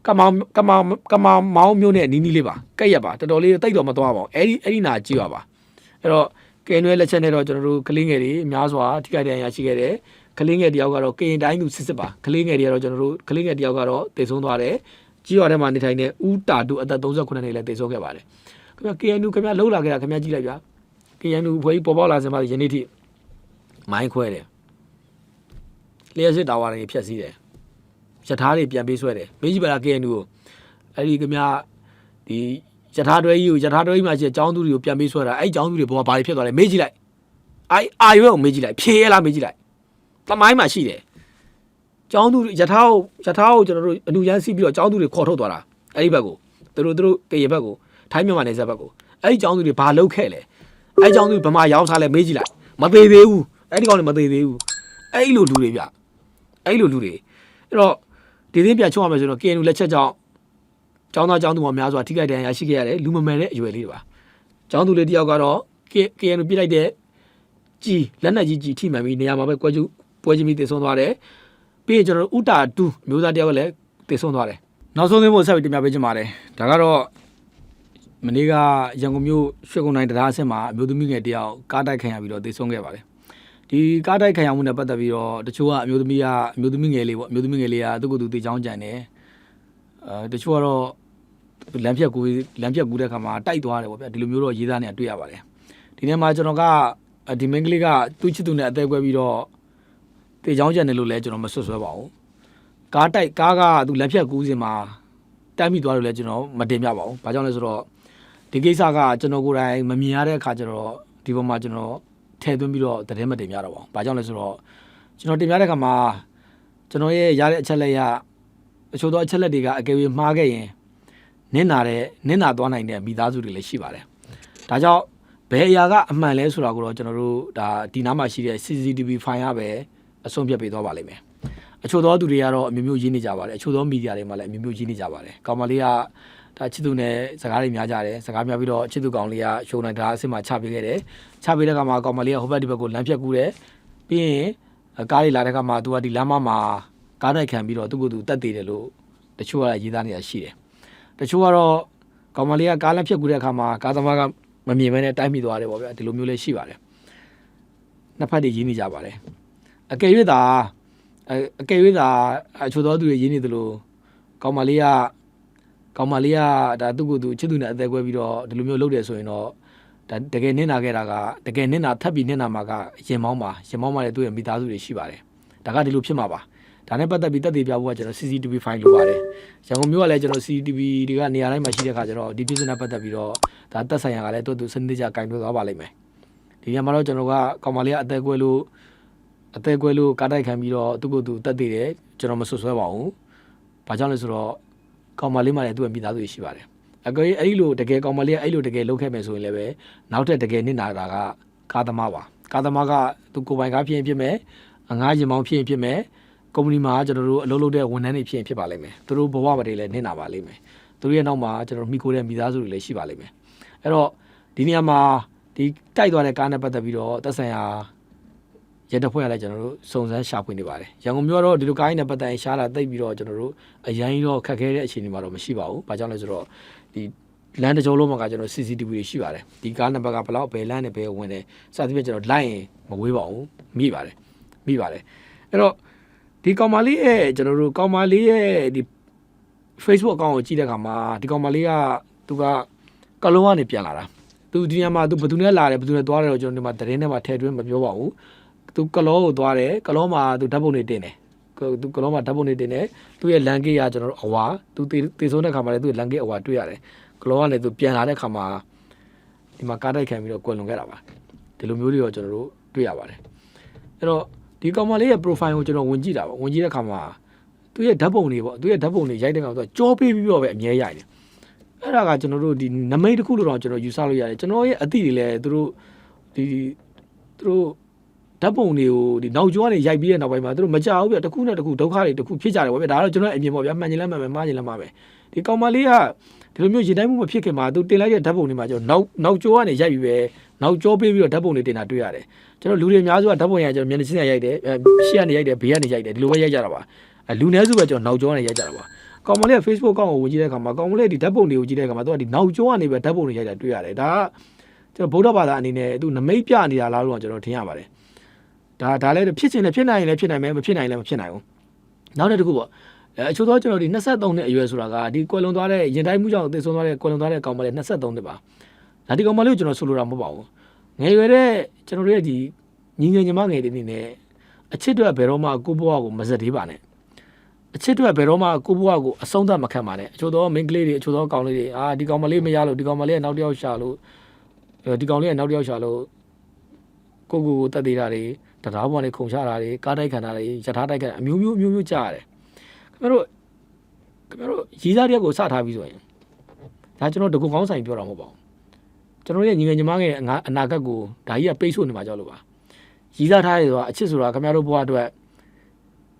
ကမောင်ကမောင်ကမောင်မောင်းမျိုးနဲ့အနီးနီးလေးပါကက်ရက်ပါတော်တော်လေးတိတ်တော်မသွားပါဘူးအဲ့ဒီအဲ့ဒီနာကြည့်ရပါအဲ့တော့ KNU ရဲ့လက်ချက်နဲ့တော့ကျွန်တော်တို့ကလေးငယ်တွေအများစွာထိခိုက်ဒဏ်ရာရှိခဲ့တယ်ကလေးငယ်တယောက်ကတော့ကရင်တိုင်းသူစစ်စစ်ပါကလေးငယ်တွေကတော့ကျွန်တော်တို့ကလေးငယ်တယောက်ကတော့တည်ဆုံးသွားတယ်ကြီးရွာထဲမှာနေထိုင်တဲ့ဦးတာတူအသက်38နှစ်လည်းတည်ဆုံးခဲ့ပါတယ် ခင်ဗျ KNU ခင်ဗျလှုပ်လာခဲ့တာခင်ဗျကြည့်လိုက်ဗျာ KNU ဘွေးပေါ်ပေါက်လာစမှာယနေ့ထိမိုင်းခွဲတယ်လျှက်စစ်တာဝါတွေဖြတ်စည်းတယ်ယထာတွေပြန်ပေးဆွဲတယ်မေးကြည့်ပါလား KNU ကိုအဲ့ဒီခင်ဗျဒီယထာတွဲကြီးကိုယထာတွဲကြီးမှာရှိတဲ့ចောင်းသူတွေကိုပြန်ပေးဆွဲတာအဲ့ဒီចောင်းသူတွေဘောကဘာတွေဖြစ်သွားလဲမေးကြည့်လိုက်အဲ့အာရွဲကိုမေးကြည့်လိုက်ဖြေရလားမေးကြည့်လိုက်သမိုင်းမှာရှိတယ်ចောင်းသူယထာကိုယထာကိုကျွန်တော်တို့အလူရန်စီးပြီးတော့ចောင်းသူတွေခေါ်ထုတ်သွားတာအဲ့ဒီဘက်ကိုသူတို့သူတို့ကရေဘက်ကို ထိုင်းမြန်မာနယ်စပ်ဘက်ကိုအဲ့ဒီကျောင်းသူတွေဘာလုပ်ခဲ့လဲအဲ့ဒီကျောင်းသူဗမာရောက်ထားလဲမေးကြည့်လိုက်မသေးသေးဘူးအဲ့ဒီကောင်လည်းမသေးသေးဘူးအဲ့လိုလူတွေဗျအဲ့လိုလူတွေအဲ့တော့ဒေသင်းပြန်ချုပ်ရမယ်ဆိုတော့ KNU လက်ချက်ကြောင့်ကျောင်းသားကျောင်းသူမှများစွာထိခိုက်ဒဏ်ရာရှိခဲ့ရတဲ့လူမမယ်တဲ့အရွယ်လေးတွေပါကျောင်းသူလေးတယောက်ကတော့ KNU ပြစ်လိုက်တဲ့ကြီးလက်နက်ကြီးကြီးထိမှန်ပြီးနေရာမှာပဲကွဲကျူးပွဲချင်းပြီးတည်ဆုံးသွားတယ်ပြီးရင်ကျွန်တော်တို့ဥတာတူမျိုးသားတယောက်ကလည်းတည်ဆုံးသွားတယ်နောက်ဆုံးသင်းဖို့ဆက်ပြီးတင်ပြပေးချင်ပါတယ်ဒါကတော့ မနေ့ကရန်ကုန်မြို့ရွှေကုန်းတိုင်းတရားအဆင့်မှာအမျိုးသမီးငယ်တယောက်ကားတိုက်ခံရပြီးတော့သေဆုံးခဲ့ပါတယ်ဒီကားတိုက်ခံရမှုနဲ့ပတ်သက်ပြီးတော့တချို့ကအမျိုးသမီးကအမျိုးသမီးငယ်လေးပေါ့အမျိုးသမီးငယ်လေးကသူ့ကိုယ်သူတေချောင်းကြံတယ်အဲတချို့ကတော့လမ်းဖြတ်ကူလမ်းဖြတ်ကူတဲ့ခါမှာတိုက်သွားတယ်ပေါ့ဗျာဒီလိုမျိုးတော့ရေးသားနေတာတွေ့ရပါတယ်ဒီနေ့မှာကျွန်တော်ကဒီမင်းကလေးကသူ့ချစ်သူနဲ့အသက်ကွဲပြီးတော့တေချောင်းကြံတယ်လို့လည်းကျွန်တော်မဆွဆွဲပါဘူးကားတိုက်ကားကသူလမ်းဖြတ်ကူးစင်မှာတိုက်မိသွားလို့လည်းကျွန်တော်မတင်ပြပါဘူးဘာကြောင့်လဲဆိုတော့ ဒီကိစ္စကကျွန်တော်ကိုယ်တိုင်မမြင်ရတဲ့အခါကျတော့ဒီပေါ်မှာကျွန်တော်ထည့်သွင်းပြီးတော့သတင်းမတင်ပြတော့ပါဘူး။ဘာကြောင့်လဲဆိုတော့ကျွန်တော်တင်ပြတဲ့အခါမှာကျွန်တော်ရဲ့ရတဲ့အချက်လက်ရအချို့သောအချက်လက်တွေကအကယ်၍မှားခဲ့ရင်နင့်နာတဲ့နင့်နာသွားနိုင်တဲ့မိသားစုတွေလည်းရှိပါတယ်။ဒါကြောင့်ဘယ်အရာကအမှန်လဲဆိုတာကိုတော့ကျွန်တော်တို့ဒါဒီနားမှာရှိတဲ့ CCTV file ရပဲအဆုံးဖြတ်ပေးသွားပါလိမ့်မယ်။အချို့သောသူတွေကတော့အမျိုးမျိုးရင်းနေကြပါတယ်။အချို့သောမီဒီယာတွေမှာလည်းအမျိုးမျိုးရင်းနေကြပါတယ်။ကောင်မလေးက ဒါချစ်သူနဲ့စကားတွေများကြတယ်စကားများပြီးတော့ချစ်သူကောင်လေးကရှုံနိုင်တာအစ်စ်မှာချပေးခဲ့တယ်ချပေးတဲ့ကမှာကောင်မလေးကဟိုဘက်ဒီဘက်ကိုလမ်းဖြတ်ကူးတယ်ပြီးရင်ကားလေးလာတဲ့ကမှာသူကဒီလမ်းမမှာကားတိုက်ခံပြီးတော့သူ့ကိုယ်သူတက်သေးတယ်လို့တချို့ကရေးသားနေတာရှိတယ်တချို့ကတော့ကောင်မလေးကကားလမ်းဖြတ်ကူးတဲ့အခါမှာကားသမားကမမြင်ဘဲနဲ့တိုက်မိသွားတယ်ပေါ့ဗျာဒီလိုမျိုးလေးရှိပါတယ်နှစ်ဖက်တွေရင်းနေကြပါတယ်အကယ်၍သာအကယ်၍သာအချို့သောသူတွေရင်းနေသလိုကောင်မလေးက ကောင်မလေးကဒါသူ့ကိုယ်သူချစ်သူနဲ့အသက်ကွဲပြီးတော့ဒီလိုမျိုးလုပ်တယ်ဆိုရင်တော့ဒါတကယ်နင့်နာခဲ့တာကတကယ်နင့်နာထပ်ပြီးနင့်နာမှာကရင်မောင်းပါရင်မောင်းပါလေသူ့ရဲ့မိသားစုတွေရှိပါတယ်ဒါကဒီလိုဖြစ်မှာပါဒါနဲ့ပတ်သက်ပြီးတက်သေးပြဖို့ကကျွန်တော် CCTV file လိုပါတယ်ရန်ကုန်မြို့ကလည်းကျွန်တော် CCTV တွေကနေရာတိုင်းမှာရှိတဲ့ခါကျတော့ဒီပြဿနာပတ်သက်ပြီးတော့ဒါတက်ဆိုင်ရာကလည်းသူ့သူစနစ်တကျကင်တွဲသွားပါလိမ့်မယ်ဒီညမှာတော့ကျွန်တော်ကကောင်မလေးကအသက်ကွဲလို့အသက်ကွဲလို့ကားတိုက်ခံပြီးတော့သူ့ကိုယ်သူတက်သေးတယ်ကျွန်တော်မဆွဆွဲပါဘူးဘာကြောင့်လဲဆိုတော့ ကောင်မလေးမှလည်းသူ့ရဲ့မိသားစုရှိပါတယ်အကွေအဲ့ဒီလိုတကယ်ကောင်မလေးကအဲ့လိုတကယ်လုပ်ခဲ့မယ်ဆိုရင်လည်းပဲနောက်ထပ်တကယ်နစ်နာတာကကာသမားပါကာသမားကသူကိုယ်ပိုင်ကားဖြစ်ရင်ဖြစ်မယ်အငားရင်မောင်းဖြစ်ရင်ဖြစ်မယ်ကုမ္ပဏီမှာကျွန်တော်တို့အလုပ်လုပ်တဲ့ဝန်ထမ်းတွေဖြစ်ရင်ဖြစ်ပါလိမ့်မယ်သူတို့ဘဝမတွေလည်းနစ်နာပါလိမ့်မယ်သူတို့ရဲ့နောက်မှာကျွန်တော်တို့မိကိုတဲ့မိသားစုတွေလည်းရှိပါလိမ့်မယ်အဲ့တော့ဒီနေရာမှာဒီတိုက်သွားတဲ့ကားနဲ့ပတ်သက်ပြီးတော့သက်ဆိုင်ရာ ရတဲ့ဖွဲ့ရလဲကျွန်တော်တို့စုံစမ်းရှာဖွေနေပါတယ်ရန်ကုန်မြို့ကတော့ဒီလိုကားကြီးနဲ့ပတ်သက်ရင်ရှားတာတိတ်ပြီးတော့ကျွန်တော်တို့အရင်တော့ခက်ခဲတဲ့အခြေအနေမှာတော့မရှိပါဘူး။ဘာကြောင့်လဲဆိုတော့ဒီလမ်းတစ်ကြောလုံးမှာကကျွန်တော် CCTV တွေရှိပါတယ်။ဒီကားနံပါတ်ကဘယ်လောက်ဘယ်လမ်းနဲ့ဘယ်ဝင်တယ်စသဖြင့်ကျွန်တော်လိုက်ရင်မဝေးပါဘူး။မိပါတယ်။မိပါတယ်။အဲ့တော့ဒီကောင်မလေးရဲ့ကျွန်တော်တို့ကောင်မလေးရဲ့ဒီ Facebook account ကိုကြည့်တဲ့အခါမှာဒီကောင်မလေးကသူကကလုံးကနေပြန်လာတာ။သူဒီနေရာမှာသူဘယ်သူနဲ့လာတယ်ဘယ်သူနဲ့သွားတယ်တော့ကျွန်တော်ဒီမှာသတင်းထဲမှာထည့်သွင်းမပြောပါဘူး။ သူကလောကိုသွားတယ်ကလောမှာသူဓာတ်ပုံတွေတင်တယ်သူကလောမှာဓာတ်ပုံတွေတင်တယ်သူရဲ့လန်ကေးကကျွန်တော်တို့အဝါသူတေတေဆုံးတဲ့ခါမှာလည်းသူရဲ့လန်ကေးအဝါတွေ့ရတယ်ကလောကလည်းသူပြန်လာတဲ့ခါမှာဒီမှာကားတိုက်ခံပြီးတော့ကွယ်လွန်ခဲ့တာပါဒီလိုမျိုးတွေတော့ကျွန်တော်တို့တွေ့ရပါတယ်အဲ့တော့ဒီကောင်မလေးရဲ့ profile ကိုကျွန်တော်ဝင်ကြည့်တာပါဝင်ကြည့်တဲ့ခါမှာသူရဲ့ဓာတ်ပုံတွေပေါ့သူရဲ့ဓာတ်ပုံတွေရိုက်တဲ့ခါမှာသူကကြောပေးပြီးတော့ပဲအမြဲရိုက်တယ်အဲ့ဒါကကျွန်တော်တို့ဒီနမိတ်တစ်ခုလို့တော့ကျွန်တော်ယူဆလို့ရတယ်ကျွန်တော်ရဲ့အသည့်တွေလည်းသူတို့ဒီသူတို့ ဓာတ်ပုံတွေကိုဒီနောက်ကျောကနေရိုက်ပြီးတဲ့နောက်ပိုင်းမှာသူတို့မကြောက်ဘူးပြတစ်ခုနဲ့တစ်ခုဒုက္ခတွေတစ်ခုဖြစ်ကြတယ်ပေါ့ဗျဒါကတော့ကျွန်တော်အမြင်ပေါ့ဗျမှန်ချင်လဲမှန်မယ်မှားချင်လဲမှားမယ်ဒီကောင်မလေးကဒီလိုမျိုးရင်တိုင်းမှုမဖြစ်ခင်မှာသူတင်လိုက်တဲ့ဓာတ်ပုံတွေမှာကျွန်တော်နောက်နောက်ကျောကနေရိုက်ပြီးပဲနောက်ကျောပေးပြီးတော့ဓာတ်ပုံတွေတင်တာတွေ့ရတယ်ကျွန်တော်လူတွေအများစုကဓာတ်ပုံရကျွန်တော်မျက်နှာချင်းရိုက်တယ်ရှေ့ကနေရိုက်တယ်ဘေးကနေရိုက်တယ်ဒီလိုပဲရိုက်ကြတာပါလူနည်းစုပဲကျွန်တော်နောက်ကျောကနေရိုက်ကြတာပါကောင်မလေးက Facebook ကောင့်ကိုဝင်ကြည့်တဲ့အခါမှာကောင်မလေးဒီဓာတ်ပုံတွေကိုကြည့်တဲ့အခါမှာသူကဒီနောက်ကျောကနေပဲဓာတ်ပုံတွေရိုက်တာတွေ့ရတယ်ဒါကကျွန်တော်ဗုဒ္ဓဘာသာအနေနဲ့သူနမိတ်ပြနေတာလားလို့ကျွန်တော်ထင်ရပါတယ် ဒါဒါလည်းဖြစ်ချင်လည်းဖြစ်နိုင်ရင်လည်းဖြစ်နိုင်မယ်မဖြစ်နိုင်လည်းမဖြစ်နိုင်ဘူးနောက်တစ်ခုပေါ့အဲအချို့သောကျွန်တော်ဒီ23နှစ်အရွယ်ဆိုတာကဒီကွယ်လွန်သွားတဲ့ရင်တိုင်းမှုကြောင့်အသက်ဆုံးသွားတဲ့ကွယ်လွန်သွားတဲ့ကောင်မလေး23နှစ်ပါဒါဒီကောင်မလေးကိုကျွန်တော်ဆိုလိုတာမဟုတ်ပါဘူးငယ်ရွယ်တဲ့ကျွန်တော်တို့ရဲ့ဒီညီငယ်ညီမငယ်တွေအနေနဲ့အချစ်တွေဘယ်တော့မှကိုယ့်ဘဝကိုမစက်သေးပါနဲ့အချစ်တွေဘယ်တော့မှကိုယ့်ဘဝကိုအဆုံးသတ်မခံပါနဲ့အချို့သောမိန်းကလေးတွေအချို့သောကောင်လေးတွေအာဒီကောင်မလေးမရလို့ဒီကောင်မလေးကနောက်တစ်ယောက်ရှာလို့အဲဒီကောင်လေးကနောက်တစ်ယောက်ရှာလို့ကိုကိုကိုတက်သေးတာတွေ တရားပေါ်ကနေခုံချတာတွေကားတိုက်ခံတာတွေယထာတိုက်ခံတာအမျိုးမျိုးအမျိုးမျိုးကြားရတယ်ခင်ဗျားတို့ခင်ဗျားတို့ရေးစားတဲ့ကိုစထားပြီးဆိုရင်ဒါကျွန်တော်တကူကောင်းဆိုင်ပြောတာမဟုတ်ပါဘူးကျွန်တော်ရဲ့ညီငယ်ညီမငယ်အငါအနာဂတ်ကိုဒါကြီးကပိတ်ဆို့နေမှာကြောက်လို့ပါရေးစားထားရဆိုတာအချစ်ဆိုတာခင်ဗျားတို့ဘဝအတွက်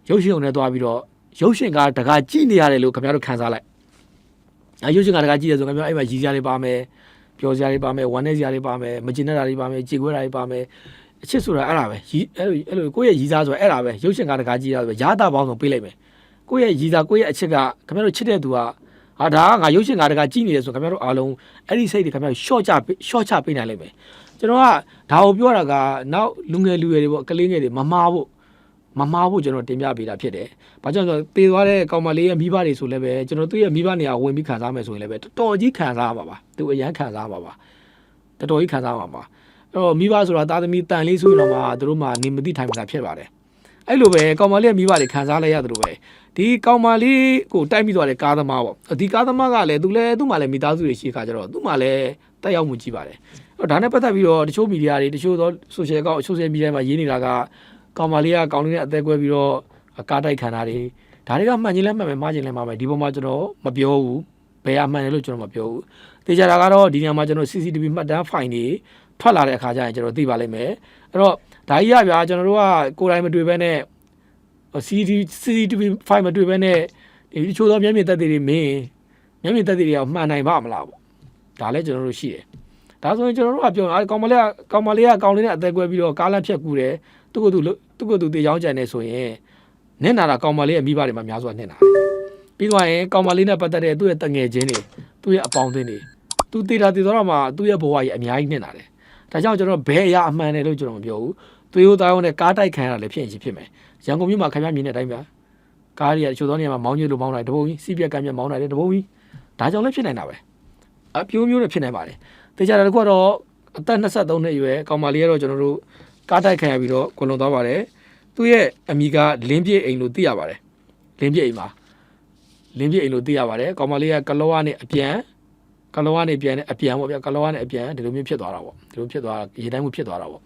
ရုပ်ရှင်ုံနဲ့တွားပြီးတော့ရုပ်ရှင်ကတကားကြည့်နေရတယ်လို့ခင်ဗျားတို့ခံစားလိုက်။အဲရုပ်ရှင်ကတကားကြည့်ရဆိုခင်ဗျားအဲ့မှာရည်စရာတွေပါမယ်။ပျော်စရာတွေပါမယ်။ဝမ်းနည်းစရာတွေပါမယ်။မကျင်တတ်တာတွေပါမယ်။ကြေကွဲတာတွေပါမယ်။ အချစ်ဆိုတာအဲ့ဒါပဲ။ရီအဲ့လိုအဲ့လိုကိုယ့်ရဲ့ရည်စားဆိုတာအဲ့ဒါပဲ။ရုပ်ရှင်ကတကားကြည့်ရဆိုရတာပေါင်းဆုံးပေးလိုက်မယ်။ကိုယ့်ရဲ့ရည်စားကိုယ့်ရဲ့အချစ်ကခင်ဗျားတို့ချစ်တဲ့သူကဟာဒါကငါရုပ်ရှင်ကတကားကြည့်နေတယ်ဆိုခင်ဗျားတို့အားလုံးအဲ့ဒီစိတ်တွေခင်ဗျားတို့ရှော့ချရှော့ချပေးနိုင်လိုက်မယ်။ကျွန်တော်ကဒါကိုပြောတာကနောက်လူငယ်လူရွယ်တွေပေါ့ကလေးငယ်တွေမမားဖို့မမားဖို့ကျွန်တော်တင်ပြပေးတာဖြစ်တယ်။ဘာကြောင့်လဲဆိုတော့တည်သွားတဲ့ကောင်မလေးရဲ့မိဘတွေဆိုလည်းပဲကျွန်တော်သူ့ရဲ့မိဘနေရာဝင်ပြီးခံစားမယ်ဆိုရင်လည်းပဲတော်တော်ကြီးခံစားမှာပါ။သူအရန်ခံစားမှာပါ။တော်တော်ကြီးခံစားမှာပါ။အဲ့ တော့မိဘဆိုတာသားသမီးတန်လေးဆိုရင်တော့မှသူတို့မှနေမသိထိုင်မသာဖြစ်ပါတယ်။အဲ့လိုပဲကောင်မလေးရဲ့မိဘတွေခံစားလိုက်ရတယ်လို့ပဲဒီကောင်မလေးကိုတိုက်ပြီးသွားတဲ့ကားသမားပေါ့။ဒီကားသမားကလည်းသူလည်းသူ့မှာလည်းမိသားစုတွေရှိခါကြတော့သူ့မှာလည်းတက်ရောက်မှုကြီးပါတယ်။အဲ့တော့ဒါနဲ့ပတ်သက်ပြီးတော့တချို့မီဒီယာတွေတချို့သော social ကောက် social media မှာရေးနေတာကကောင်မလေးကကောင်လေးနဲ့အသက်ကွဲပြီးတော့ကားတိုက်ခံတာတွေဒါတွေကမှန်ချင်းလဲမှန်မယ်မှားချင်းလဲမှားမယ်ဒီပုံမှာကျွန်တော်မပြောဘူးဘယ်အမှန်လဲလို့ကျွန်တော်မပြောဘူးတေချာတာကတော့ဒီနေရာမှာကျွန်တော် CCTV မှတ်တမ်း file တွေ ထွက်လာတဲ့အခါကျရင်ကျွန်တော်သိပါလိမ့်မယ်အဲ့တော့ဒါကြီးရဗျာကျွန်တော်တို့ကကိုယ်တိုင်မတွေ့ဘဲနဲ့ CCTV CCTV file မတွေ့ဘဲနဲ့ဒီချိုးသောမျက်မြင်သက်သေတွေမင်းမျက်မြင်သက်သေတွေကမှန်နိုင်ပါမလားပေါ့ဒါလည်းကျွန်တော်တို့ရှိတယ်ဒါဆိုရင်ကျွန်တော်တို့ကပြောအဲကောင်မလေးကကောင်မလေးကကောင်လေးနဲ့အသက်ကွဲပြီးတော့ကားလမ်းဖြတ်ကူတယ်သူ့ကိုယ်သူသူ့ကိုယ်သူတေချောင်းကြံနေဆိုရင်နင့်နာတာကောင်မလေးရဲ့မိဘတွေမှာများစွာနင့်နာတယ်ပြီးသွားရင်ကောင်မလေးနဲ့ပတ်သက်တဲ့သူ့ရဲ့တငယ်ချင်းတွေသူ့ရဲ့အပေါင်းအသင်းတွေသူတေတာတေတော့မှသူ့ရဲ့ဘဝကြီးအများကြီးနင့်နာတယ် ဒါကြောင့်ကျွန်တော်ဘယ်အရာအမှန်တယ်လို့ကျွန်တော်မပြောဘူးသွေးဟိုသားအောင်နဲ့ကားတိုက်ခံရတာလည်းဖြစ်ရင်ဖြစ်မယ်ရန်ကုန်မြို့မှာခင်ဗျားမြင်တဲ့အတိုင်းပဲကားတွေကချို့သောနေရာမှာမောင်းညွှလို့မောင်းနိုင်တပုံကြီးစီးပြက်ကမ်းပြက်မောင်းနိုင်တယ်တပုံကြီးဒါကြောင့်လည်းဖြစ်နိုင်တာပဲအပြိုးမျိုးနဲ့ဖြစ်နိုင်ပါတယ်တေချာတယ်တခုကတော့အသက်23နှစ်အရွယ်ကောင်မလေးကတော့ကျွန်တော်တို့ကားတိုက်ခံရပြီးတော့ကိုလွန်သွားပါတယ်သူ့ရဲ့အမိကလင်းပြည့်အိမ်လို့သိရပါတယ်လင်းပြည့်အိမ်မှာလင်းပြည့်အိမ်လို့သိရပါတယ်ကောင်မလေးကကလောကနေအပြန် ကလောကနေပြန်နေအပြန်ပေါ့ဗျာကလောကနေအပြန်ဒီလိုမျိုးဖြစ်သွားတာပေါ့ဒီလိုဖြစ်သွားရေတိုင်းမှုဖြစ်သွားတာပေါ့